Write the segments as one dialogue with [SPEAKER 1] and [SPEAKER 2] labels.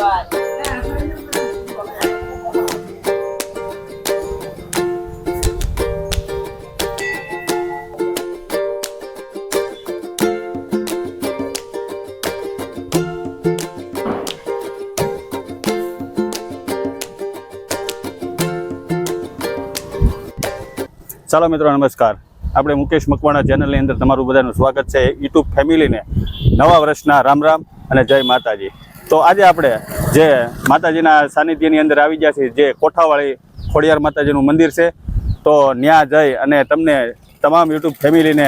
[SPEAKER 1] ચાલો મિત્રો, નમસ્કાર. આપણે મુકેશ મકવાણા ચેનલની અંદર તમારું બધાનું સ્વાગત છે. યુટ્યુબ ફેમિલીને નવા વર્ષના રામ રામ અને જય માતાજી. તો આજે આપણે જે માતાજીના સાનિધ્યની અંદર આવી ગયા છીએ, જે કોઠાવાળી ખોડિયાર માતાજીનું મંદિર છે, તો ત્યાં જઈ અને તમને તમામ યુટ્યુબ ફેમિલીને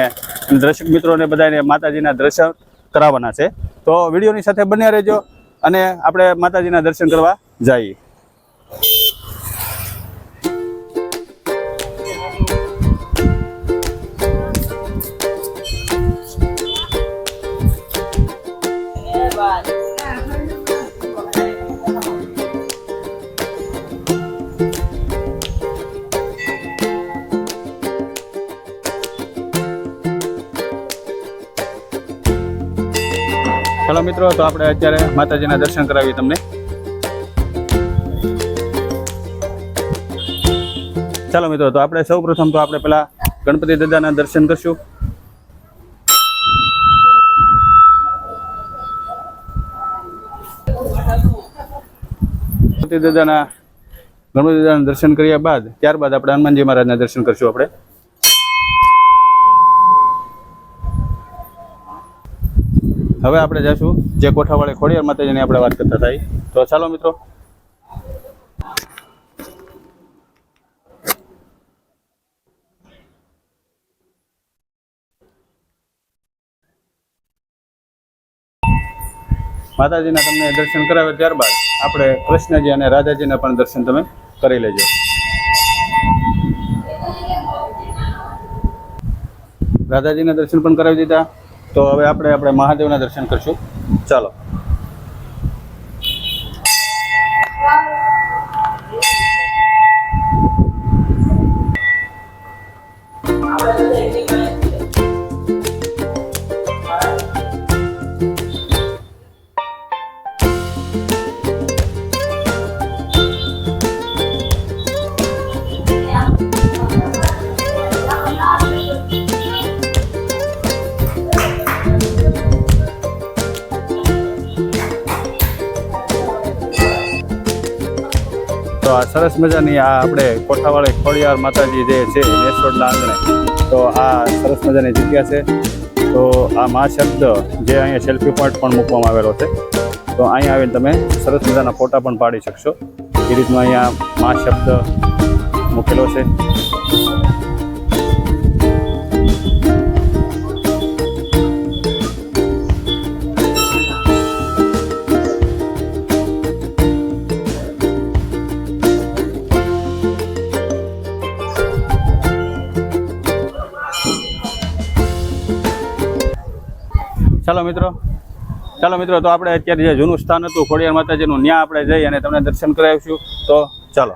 [SPEAKER 1] દર્શક મિત્રોને બધાને માતાજીના દર્શન કરાવવાના છે. તો વિડીયોની સાથે બન્યા રહેજો અને આપણે માતાજીના દર્શન કરવા જઈએ. ચાલો મિત્રો, તો આપણે અત્યારે માતાજીના દર્શન કરાવીએ તમને. ચાલો મિત્રો, તો આપણે સૌ પ્રથમ તો આપણે પેલા ગણપતિ દાદાના દર્શન કરશું. ગણપતિ દાદાના ગણપતિ દાદાના દર્શન કર્યા બાદ, ત્યારબાદ આપણે હનુમાનજી મહારાજના દર્શન કરશું આપણે. હવે આપણે જઈશું જે કોઠાવાળી ખોડિયાર માતાજીની આપણે વાત કરતા થાય તો ચાલો મિત્રો. માતાજીના તમને દર્શન કરાવે ત્યારબાદ આપણે કૃષ્ણજી અને રાધાજીના પણ દર્શન તમે કરી લેજો. રાધાજીના દર્શન પણ કરાવી દીધા. તો હવે આપણે આપણે મહાદેવના દર્શન કરશું. ચાલો. સરસ મજાની આ આપણે કોઠાવાળી ખોડિયાર માતાજી જે છે નેસોડના આંગણે તો આ સરસ મજાની જગ્યા છે. તો આ મા શબ્દ જે અહીંયા સેલ્ફી પોઈન્ટ પણ મૂકવામાં આવેલો છે. તો અહીંયા આવીને તમે સરસ મજાના ફોટા પણ પાડી શકશો. એ રીતનો અહીંયા મા શબ્દ મૂકેલો છે. ચાલો મિત્રો. ચાલો મિત્રો, તો આપણે અત્યારે જે જૂનું સ્થાન હતું, ખોડિયાર માતાજીનું ત્યાં આપણે જઈ અને તમને દર્શન કરાવીશું. તો ચાલો.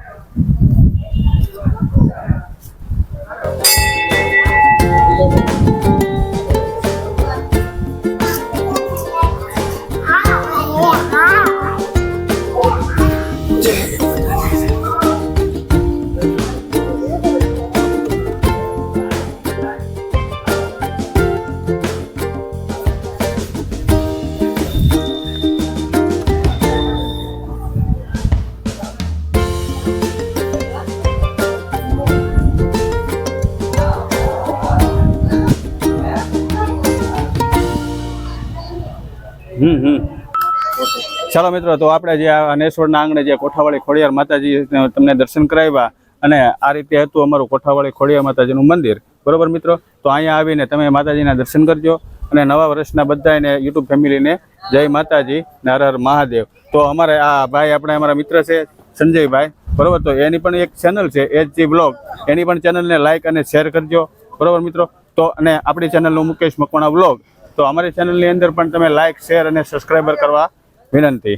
[SPEAKER 1] હમ હમ. ચાલો મિત્રો, તો આપણે જે આ નેસવડના આંગણે જે કોઠાવાળી ખોડિયાર માતાજી તમને દર્શન કરાવ્યા અને આ રીતે હતું અમારું કોઠાવાળી ખોડિયાર માતાજીનું મંદિર. બરોબર મિત્રો? તો અહીંયા આવીને તમે માતાજીના દર્શન કરજો અને નવા વર્ષના બધાને યુટ્યુબ ફેમિલીને જય માતાજી ને હર મહાદેવ. તો અમારે આ ભાઈ આપણે અમારા મિત્ર છે, સંજયભાઈ. બરોબર? તો એની પણ એક ચેનલ છે એચ જી બ્લોગ. એની પણ ચેનલને લાઇક અને શેર કરજો. બરોબર મિત્રો? તો અને આપણી ચેનલનું મુકેશ મકવાણા બ્લોગ. તો અમારી ચેનલની અંદર પણ તમે લાઇક શેર અને સબસ્ક્રાઈબર કરવા વિનંતી.